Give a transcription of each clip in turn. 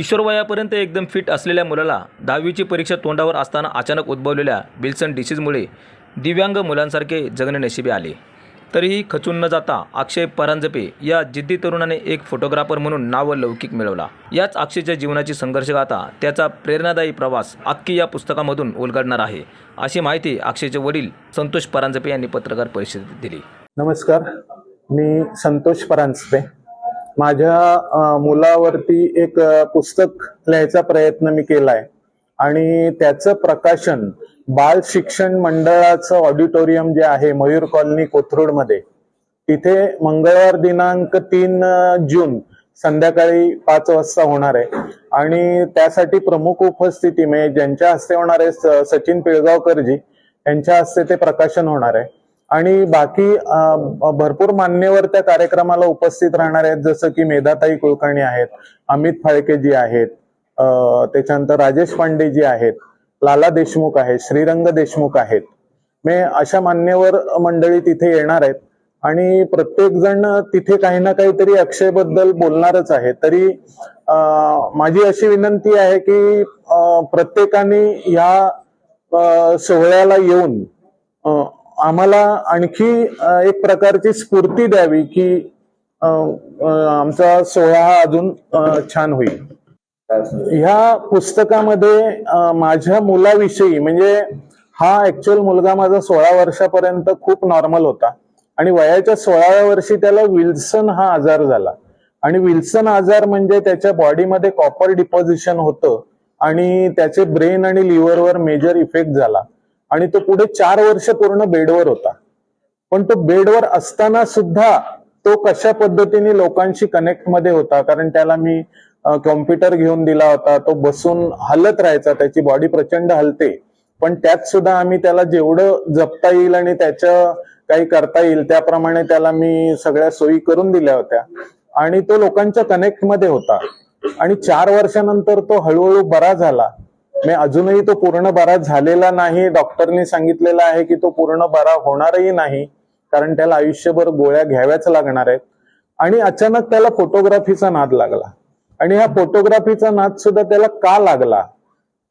किशोरवयापर्यंत एकदम फिट असलेल्या मुलाला दहावीची परीक्षा तोंडावर असताना अचानक उद्भवलेल्या विल्सन डिसीजमुळे दिव्यांग मुलांसारखे जगणे नशिबी आले. तरीही खचून न जाता अक्षय परांजपे या जिद्दी तरुणाने एक फोटोग्राफर म्हणून नाव व लौकिक मिळवला. याच अक्षयच्या जीवनाची संघर्षगाथा त्याचा प्रेरणादायी प्रवास अक्की या पुस्तकामधून उलगडणार आहे अशी माहिती अक्षयचे वडील संतोष परांजपे यांनी पत्रकार परिषदेत दिली. नमस्कार. मी संतोष परांजपे. माझ्या मुलावरती एक पुस्तक लिहायचा प्रयत्न मी केलाय. आणि त्याचं प्रकाशन बाल शिक्षण मंडळाचं ऑडिटोरियम जे आहे मयूर कॉलनी कोथरूडमध्ये तिथे मंगळवार दिनांक तीन जून संध्याकाळी पाच वाजता होणार आहे. आणि त्यासाठी प्रमुख उपस्थिती म्हणजे ज्यांच्या हस्ते होणार आहे स- सचिन पिळगावकरजी यांच्या हस्ते ते प्रकाशन होणार आहे. आणि बाकी भरपूर मान्यवर त्या कार्यक्रमाला उपस्थित राहणार आहेत जसं की मेधाताई कुलकर्णी आहेत अमित फाळकेजी आहेत त्याच्यानंतर राजेश पांडेजी आहेत लाला देशमुख आहेत श्रीरंग देशमुख आहेत. मे अशा मान्यवर मंडळी तिथे येणार आहेत. आणि प्रत्येक जण तिथे काही ना काहीतरी अक्षयबद्दल बोलणारच आहे. तरी माझी अशी विनंती आहे की प्रत्येकाने या सोहळ्याला येऊन आम्हाला आणखी एक प्रकारची स्फूर्ती द्यावी की आमचा सोहळा हा अजून छान होईल. ह्या पुस्तकामध्ये माझ्या मुलाविषयी म्हणजे हा ऍक्च्युअल मुलगा माझा सोळा वर्षापर्यंत खूप नॉर्मल होता. आणि वयाच्या सोळाव्या वर्षी त्याला विल्सन हा आजार झाला. आणि विल्सन आजार म्हणजे त्याच्या बॉडीमध्ये कॉपर डिपॉझिशन होतं. आणि त्याचे ब्रेन आणि लिव्हरवर मेजर इफेक्ट झाला. आणि तो पुढे चार वर्ष पूर्ण बेडवर होता. पण तो बेडवर असताना सुद्धा तो कशा पद्धतीने लोकांशी कनेक्टमध्ये होता? कारण त्याला मी कॉम्प्युटर घेऊन दिला होता. तो बसून हलत राहायचा त्याची बॉडी प्रचंड हलते. पण त्यात सुद्धा आम्ही त्याला जेवढं जपता येईल आणि त्याच्या काही करता येईल त्याप्रमाणे त्याला मी सगळ्या सोयी करून दिल्या होत्या. आणि तो लोकांच्या कनेक्टमध्ये होता. आणि चार वर्षानंतर तो हळूहळू बरा झाला. मी अजूनही तो पूर्ण बरा झालेला नाही. डॉक्टरनी सांगितलेलं आहे की तो पूर्ण बरा होणारही नाही कारण त्याला आयुष्यभर गोळ्या घ्याव्याच लागणार आहेत. आणि अचानक त्याला फोटोग्राफीचा नाद लागला. आणि हा फोटोग्राफीचा नाद सुद्धा त्याला का लागला?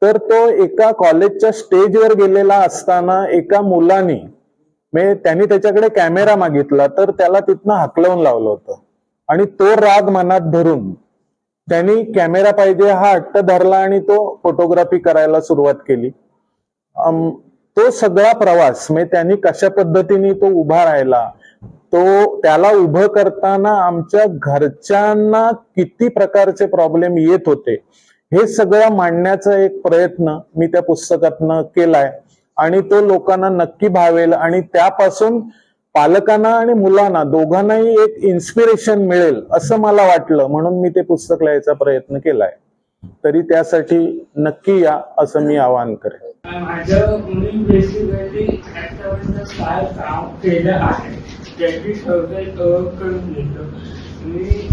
तर तो एका कॉलेजच्या स्टेजवर गेलेला असताना एका मुलानी म्हणजे त्यांनी त्याच्याकडे कॅमेरा मागितला तर त्याला तिथनं हकलवून लावलं होतं. आणि तो राग मनात धरून त्यांनी कॅमेरा पाहिजे हा हट्ट धरला आणि तो फोटोग्राफी करायला सुरुवात केली. तो सगळा प्रवास म्हणजे त्यांनी कशा पद्धतीने तो उभा राहिला तो त्याला उभं करताना आमच्या घरच्यांना किती प्रकारचे प्रॉब्लेम येत होते हे सगळं मांडण्याचा एक प्रयत्न मी त्या पुस्तकातनं केलाय. आणि तो लोकांना नक्की भावेल आणि त्यापासून पालकांना आणि मुलांना दोघांनाही एक इन्स्पिरेशन मिळेल असं मला वाटलं म्हणून मी ते पुस्तक लिहायचा प्रयत्न केलाय. तरी त्यासाठी नक्की या असं मी आवाहन करेन. माझं मी बेसिकली आतापर्यंत काय काम केलं आहे त्याची थोडक्यात करून घेतो मी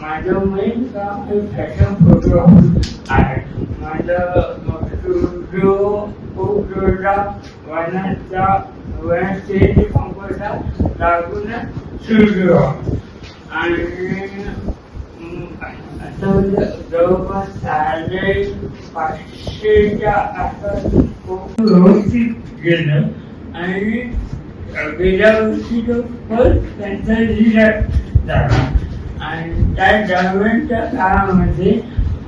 माझं मेन काम हे फॅशन फोटोग्राफी आहे. माझं स्टुडिओ फोटोचा वनाचा लागून स्टुडिओ आणि जवळपास साडे पाचशेच्या आसपास व्यवस्थित गेलं आणि गेल्या वर्षी जो फर्स्ट त्यांचा रिलॅक्स झाला आणि त्या जागरणच्या काळामध्ये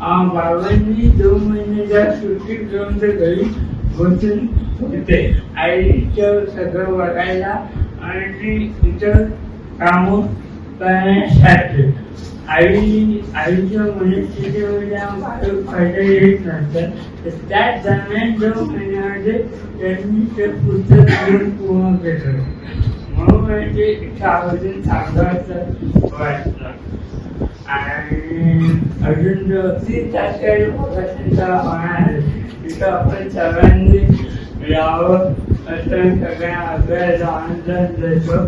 बाबांनी दोन महिन्याच्या सुट्टीत जाऊन ते घरी बसून होते आईचं सगळं बघायला आणि इतर कामं करण्यासाठी आई आईच्या मनस्थितीमध्ये आम्हाला फायदा येत नसतं तर त्याच दरम्यान दोन महिन्यामध्ये त्यांनी ते पुस्तक घेऊन पूर्ण केलं म्हणून म्हणजे इच्छा आवर्जून सांगायचं वाटलं आणि अजून जो तीन तारखेला प्रकाशनचा होणार आहे तिथं आपण सगळ्यांनी यावं असं सगळ्या अभ्यास आनंद देतो